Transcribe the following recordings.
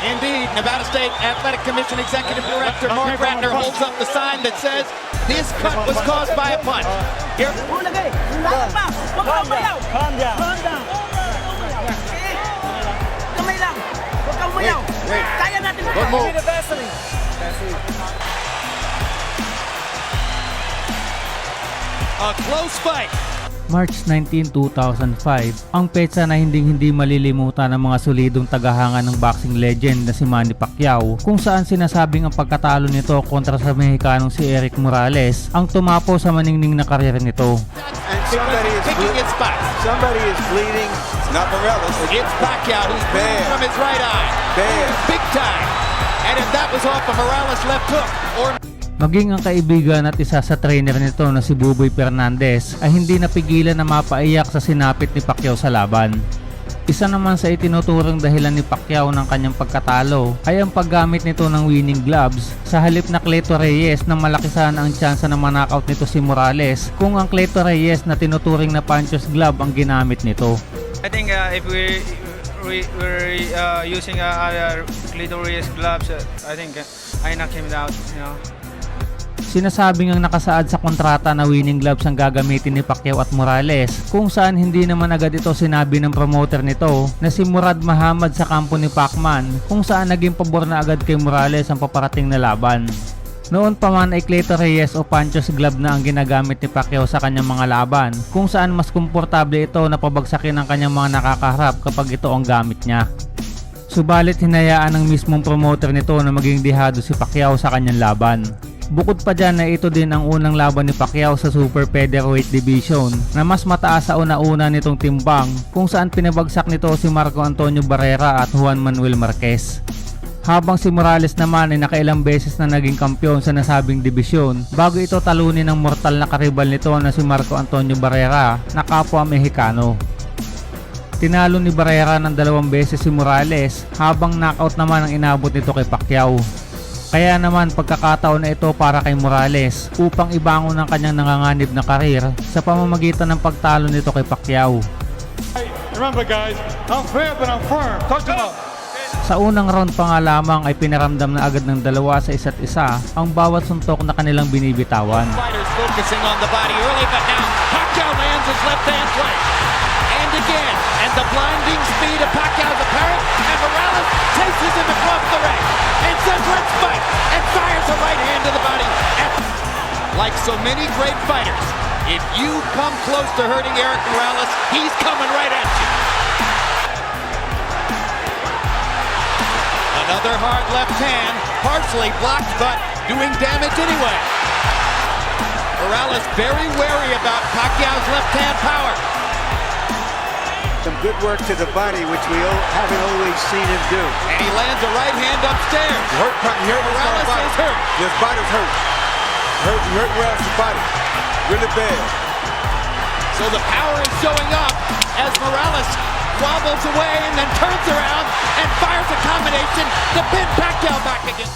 Indeed, Nevada State Athletic Commission Executive Director Mark Ratner holds up the sign that says this cut was caused by a punt. Here. Calm down. Calm down. Calm down. Wait, wait. A close fight. March 19, 2005, ang petsa na hinding-hindi malilimutan ng mga solidong tagahanga ng boxing legend na si Manny Pacquiao kung saan sinasabing ang pagkatalo nito kontra sa Mexicanong si Eric Morales ang tumapo sa maningning na karyera nito. And somebody is ble- its somebody is bleeding. It's not Morales. It's Pacquiao who's Bad. from his right eye. Bad. Big time. And if that was off of Morales' left hook, or Maging ang kaibigan at isa sa trainer nito na si Buboy Fernandez ay hindi napigilan na mapaiyak sa sinapit ni Pacquiao sa laban. Isa naman sa itinuturong dahilan ni Pacquiao ng kanyang pagkatalo ay ang paggamit nito ng winning gloves sa halip na Cleto Reyes na malaki sana ang tsansa na manakaut nito si Morales kung ang Cleto Reyes na tinuturing na puncher's glove ang ginamit nito. I think uh, if we we we're uh, using uh, our clitoris gloves, uh, I think uh, I knock him out. You know. Sinasabing ang nakasaad sa kontrata na winning gloves ang gagamitin ni Pacquiao at Morales kung saan hindi naman agad ito sinabi ng promoter nito na si Murad Muhammad sa kampo ni Pacman kung saan naging pabor na agad kay Morales ang paparating na laban. Noon pa man ay Cleto Reyes o Pancho's glove na ang ginagamit ni Pacquiao sa kanyang mga laban kung saan mas komportable ito na pabagsakin ang kanyang mga nakakaharap kapag ito ang gamit niya. Subalit hinayaan ng mismong promoter nito na maging dihado si Pacquiao sa kanyang laban. Bukod pa dyan na ito din ang unang laban ni Pacquiao sa Super Featherweight Division na mas mataas sa una-una nitong timbang kung saan pinabagsak nito si Marco Antonio Barrera at Juan Manuel Marquez. Habang si Morales naman ay nakailang beses na naging kampiyon sa nasabing dibisyon bago ito talunin ng mortal na karibal nito na si Marco Antonio Barrera na kapwa Mexicano. Tinalo ni Barrera ng dalawang beses si Morales habang knockout naman ang inabot nito kay Pacquiao. Kaya naman pagkakataon na ito para kay Morales upang ibangon ang kanyang nanganganib na karir sa pamamagitan ng pagtalo nito kay Pacquiao. Remember, guys, I'm fair but I'm firm. Touch him up. Sa unang round pa nga lamang ay pinaramdam na agad ng dalawa sa isa't isa ang bawat suntok na kanilang binibitawan. fighters focusing on the body early, but now Pacquiao lands his left hand flank. And again, and the blinding speed of Pacquiao's apparent, and Morales chases him across the ring and says, let's fight, and fires a right hand to the body. And like so many great fighters, if you come close to hurting Eric Morales, he's coming right at you. Another hard left hand, partially blocked, but doing damage anyway. Morales very wary about Pacquiao's left hand power. Some good work to the body, which we o- haven't always seen him do. And he lands a right hand upstairs. Hurt, hurt Morales body. is hurt. His body's hurt. Hurt, hurt Morales' body. Really bad. So the power is showing up as Morales wobbles away and then turns around and fires a combination to pin Pacquiao back again.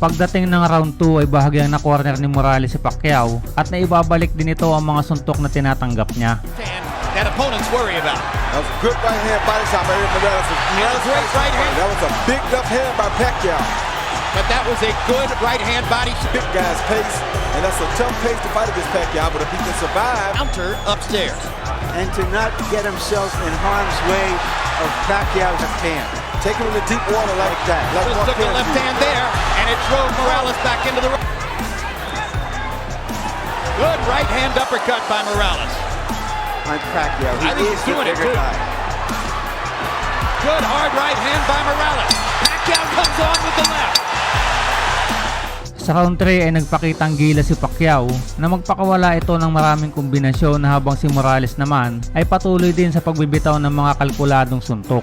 Pagdating ng round 2 ay bahagyang na corner ni Morales si Pacquiao at naibabalik din ito ang mga suntok na tinatanggap niya. And opponents worry about. That was a good right hand body shot by Eric Morales. Morales great right hand. That was a big left hand by Pacquiao. But that was a good right hand body shot. Big guy's pace, and that's a tough pace to fight against Pacquiao. But if he can survive, Counter upstairs. and to not get himself in harm's way of Pacquiao's hand. take him in the deep water like that. Like Just took a left hand there, and it drove Morales back into the. Good right hand uppercut by Morales. On Pacquiao, he I think is he's the doing it, too. guy. Good hard right hand by Morales. Pacquiao comes on with the left. Sa round 3 ay nagpakitang gila si Pacquiao na magpakawala ito ng maraming kombinasyon na habang si Morales naman ay patuloy din sa pagbibitaw ng mga kalkuladong suntok.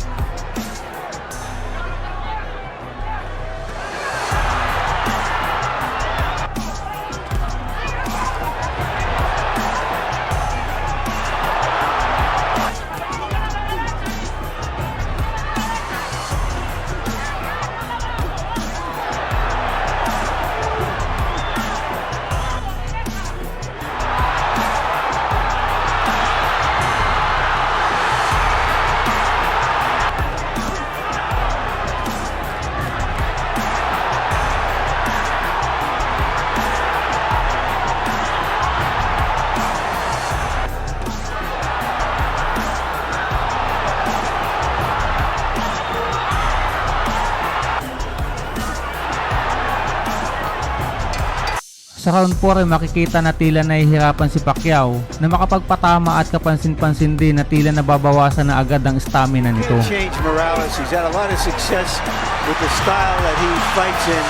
Sa round 4 ay makikita na tila nahihirapan si Pacquiao na makapagpatama at kapansin-pansin din na tila nababawasan na agad ang stamina nito. Change Morales. He's had a lot of success with the style that he fights in.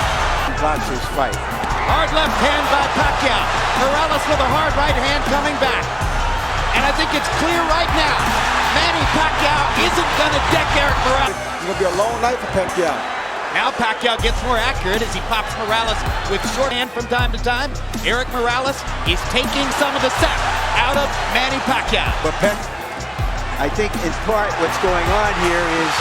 Boxers fight. Hard left hand by Pacquiao. Morales with a hard right hand coming back. And I think it's clear right now. Manny Pacquiao isn't going to deck Eric Morales. It's gonna be a long night for Pacquiao. Now Pacquiao gets more accurate as he pops Morales with short hand from time to time. Eric Morales is taking some of the set out of Manny Pacquiao. But Pac, I think in part what's going on here is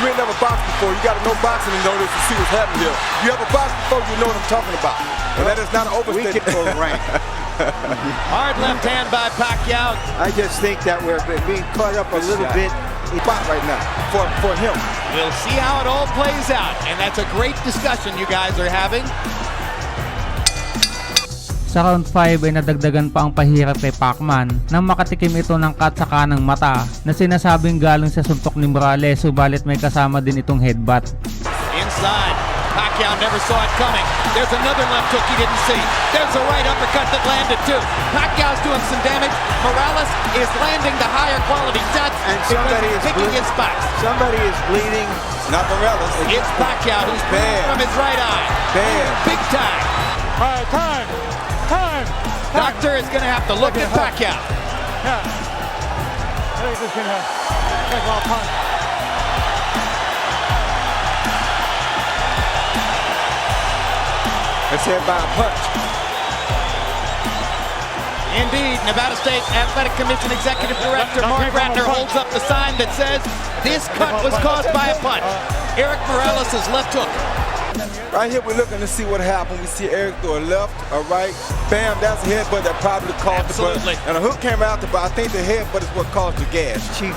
you ain't never boxed before. You gotta know boxing to know this and see what's happening here. You ever boxed before, you know what I'm talking about. And that is not an we can overstatement. pull rank. Hard left hand by Pacquiao. I just think that we're being caught up a little shot. bit. Spot right now for for him. We'll see how it all plays out. And that's a great discussion you guys are having. Sa round 5 ay nadagdagan pa ang pahirap kay Pacman nang makatikim ito ng cut sa kanang mata na sinasabing galing sa suntok ni Morales subalit may kasama din itong headbutt. Inside. Pacquiao never saw it coming. There's another left hook he didn't see. There's a right uppercut that landed too. Pacquiao's doing some damage. Morales is landing the higher quality shots And somebody is picking ble- his spots. Somebody is bleeding. Not Morales. It's Pacquiao who's Bad. from his right eye. Bad. Big time. All right, time. Time. Doctor is going to have to look at Pacquiao. Yeah. I think this can have. Take all punch. It's hit by a punch. Indeed, Nevada State Athletic Commission Executive Director Mark take Ratner holds up the sign that says this cut was caused by a punch. Eric Morales' left hook. Right here, we're looking to see what happened. We see Eric throw a left, a right, bam, that's a headbutt that probably caused Absolutely. the butt. And a hook came out, the, but I think the headbutt is what caused the gas. Chief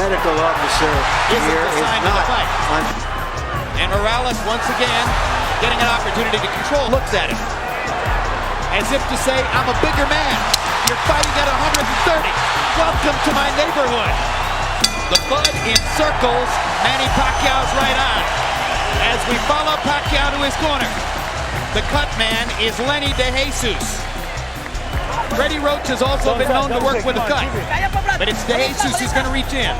medical officer Isn't here the is sign of the not fight. And Morales, once again, getting an opportunity to control, looks at him. As if to say, I'm a bigger man. You're fighting at 130. Welcome to my neighborhood. The Bud encircles Manny Pacquiao's right eye. As we follow Pacquiao to his corner. The cut man is Lenny DeJesus. Freddie Roach has also been known to work with a cut. Kaya pa, Brad. But it's DeJesus who's going to reach in.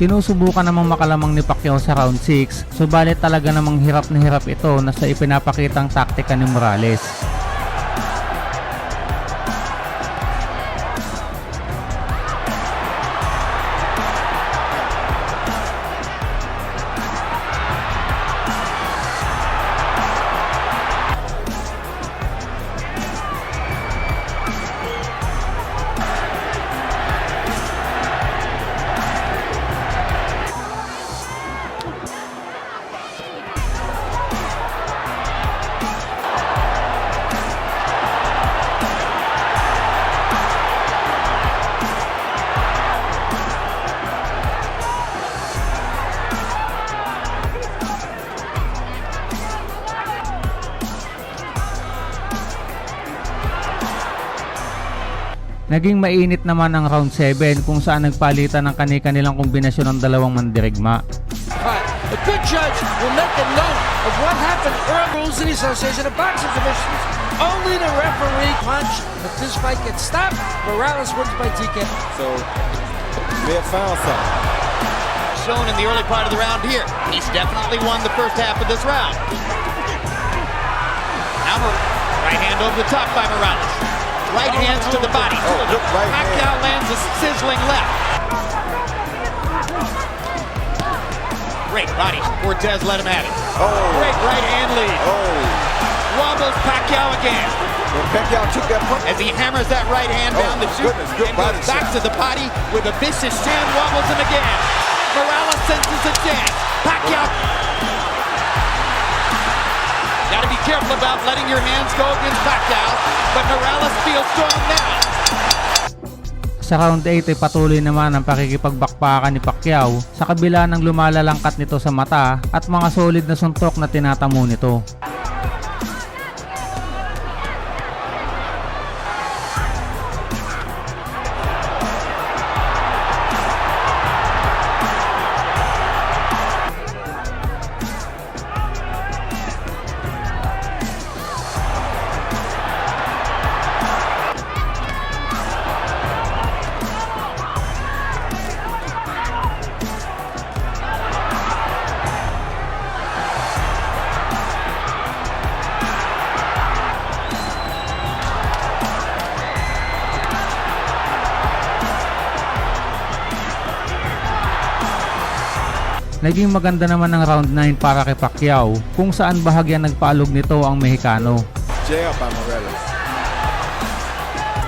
Sinusubukan namang makalamang ni Pacquiao sa round 6, subalit talaga namang hirap na hirap ito na sa ipinapakitang taktika ni Morales. Naging mainit naman ang round 7 kung saan nagpalitan ng kani-kanilang kombinasyon ng dalawang mandirigma. A good judge will make a note of what happened early rules in the Association of Boxing Commissions. Only the referee punch. If this fight gets stopped, Morales wins by TK. So, they have found something. shown in the early part of the round here. He's definitely won the first half of this round. Now, right hand over the top by Morales. Right hands to the body. Oh, right Pacquiao hand. lands a sizzling left. Great body. Cortez let him have it. Oh, Great right hand lead. oh. Wobbles Pacquiao again When Pacquiao took that punch, as he hammers that right hand Oh, down the chute goodness, good and goes back shot. to the body with a vicious shin, wobbles him again. Morales senses a chance. Pacquiao. Got to be careful about letting your hands go against Pacquiao, but Morales feels strong now. Sa round 8 ay patuloy naman ang pakikipagbakbakan ni Pacquiao sa kabila ng lumalalangkat nito sa mata at mga solid na suntok na tinatamo nito. Naging maganda naman ang round 9 para kay Pacquiao kung saan bahagyang nagpaalog nito ang Mexicano. Jab by Morales.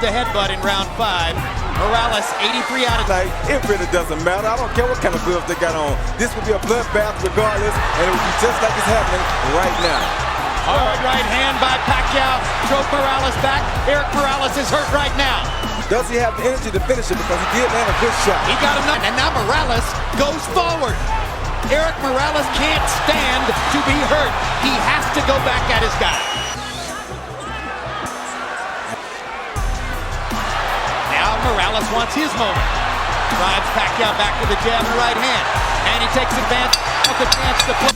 The headbutt in round five. Morales 83 out of Like, it really doesn't matter. I don't care what kind of gloves they got on. This would be a bloodbath regardless, and it would be just like it's happening right now. hard right hand by Pacquiao. Drove Morales back. Eric Morales is hurt right now. Does he have the energy to finish it? Because he did land a good shot. He got enough, and now Morales goes forward. Eric Morales can't stand to be hurt. He has to go back at his guy. Now Morales wants his moment. Drives Pacquiao back with a jab and right hand. And he takes advantage the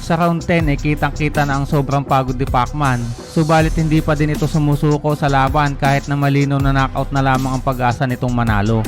Sa round 10 ay kitang-kita na ang sobrang pagod ni Pacman. Subalit hindi pa din ito sumusuko sa laban kahit na malinaw na knockout na lamang ang pag-asa nitong manalo.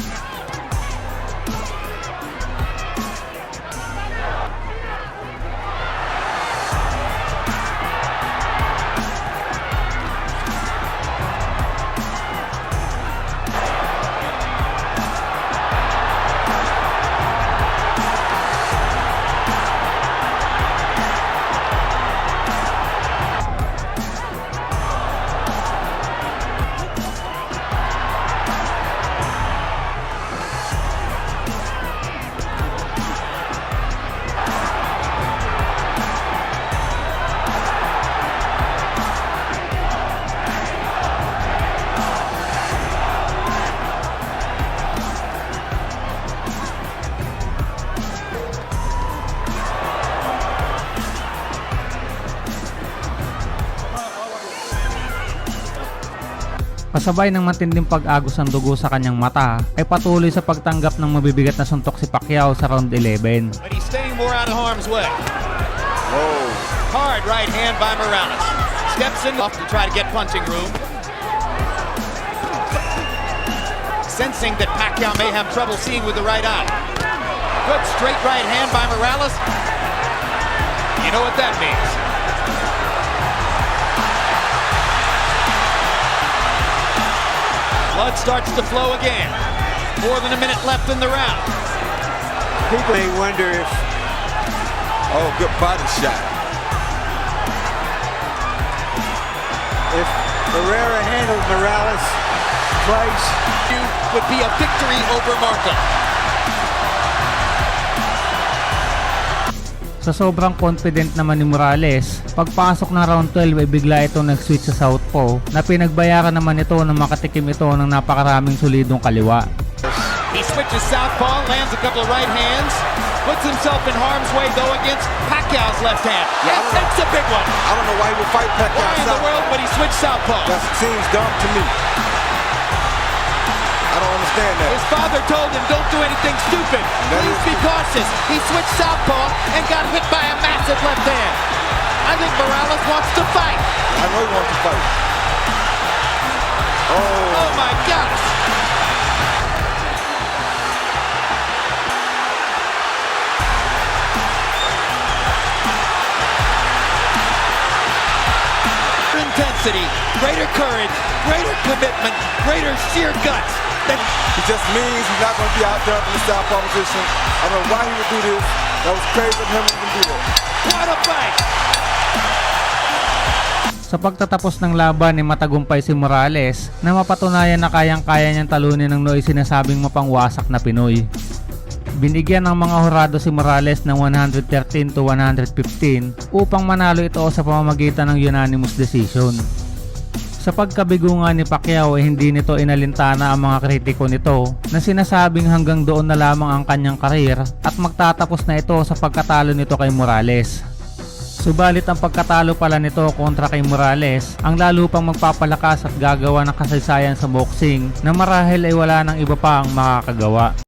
Kasabay ng matinding pag-agos ng dugo sa kanyang mata ay patuloy sa pagtanggap ng mabibigat na suntok si Pacquiao sa round 11. But he's staying more out of harm's way. Whoa. Hard right hand by Morales. Steps in off to try to get punching room. Sensing that Pacquiao may have trouble seeing with the right eye. Good straight right hand by Morales. You know what that means. Blood starts to flow again. More than a minute left in the round. People may wonder if Oh, good body shot. if Herrera handled Morales twice. Would be a victory over Marco. Sa sobrang confident naman ni Morales, pagpasok ng round 12 ay bigla ito nag-switch sa southpaw na pinagbayaran naman ito na makatikim ito ng napakaraming solidong kaliwa. He switches southpaw, lands a couple of right hands, puts himself in harm's way though against Pacquiao's left hand. Yeah, and takes a big one. I don't know why he would fight Pacquiao Why in the world would he switch southpaw? That seems dumb to me. I don't understand that. His father told him, don't do anything stupid. That Please be cautious. He switched southpaw and got hit by a massive left hand. I think Morales wants to fight. I know he wants to fight. Oh, Oh my gosh. Intensity, greater courage, greater commitment, greater sheer guts. Than it just means he's not going to be out there in the southpaw position. I don't know why he would do this. That was crazy of him to even do that. what a fight! Sa pagtatapos ng laban ni matagumpay si Morales na mapatunayan na kayang-kaya niyang talunin ng Noy sinasabing mapangwasak na Pinoy. Binigyan ng mga horado si Morales ng 113 to 115 upang manalo ito sa pamamagitan ng unanimous decision. Sa pagkabigo nga ni Pacquiao ay hindi nito inalintana ang mga kritiko nito na sinasabing hanggang doon na lamang ang kanyang karir at magtatapos na ito sa pagkatalo nito kay Morales. Subalit ang pagkatalo pala nito kontra kay Morales ang lalo pang magpapalakas at gagawa ng kasaysayan sa boxing na marahil ay wala ng iba pa ang makakagawa.